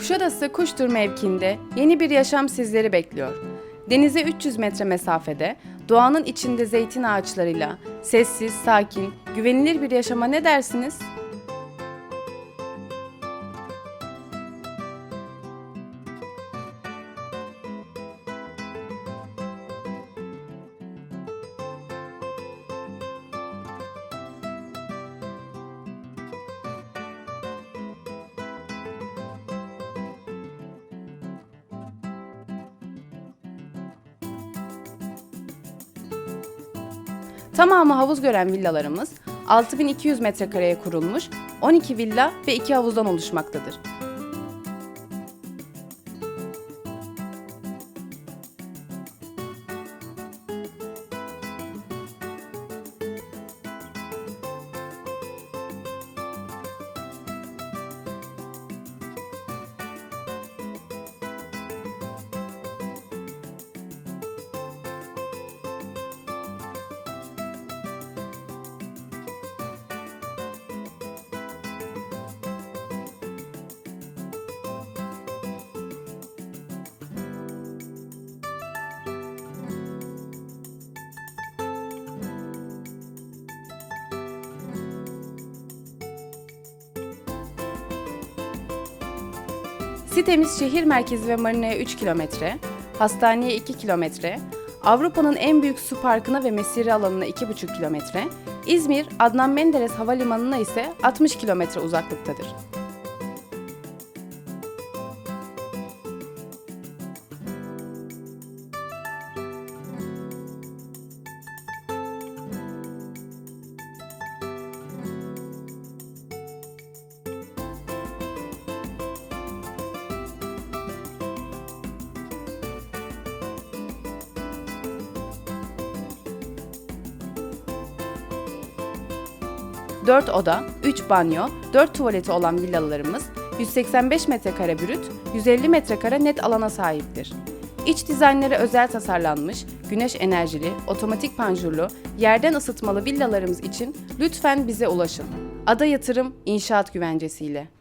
Kuşadası Kuştur mevkiinde yeni bir yaşam sizleri bekliyor. Denize 300 metre mesafede, doğanın içinde zeytin ağaçlarıyla sessiz, sakin, güvenilir bir yaşama ne dersiniz? Tamamı havuz gören villalarımız 6200 metrekareye kurulmuş 12 villa ve 2 havuzdan oluşmaktadır. Sitemiz şehir merkezi ve marinaya 3 kilometre, hastaneye 2 kilometre, Avrupa'nın en büyük su parkına ve mesire alanına 2,5 kilometre, İzmir Adnan Menderes Havalimanı'na ise 60 kilometre uzaklıktadır. Dört oda, 3 banyo, 4 tuvaleti olan villalarımız 185 metrekare brüt, 150 metrekare net alana sahiptir. İç dizaynları özel tasarlanmış, güneş enerjili, otomatik panjurlu, yerden ısıtmalı villalarımız için lütfen bize ulaşın. Ada Yatırım İnşaat Güvencesiyle.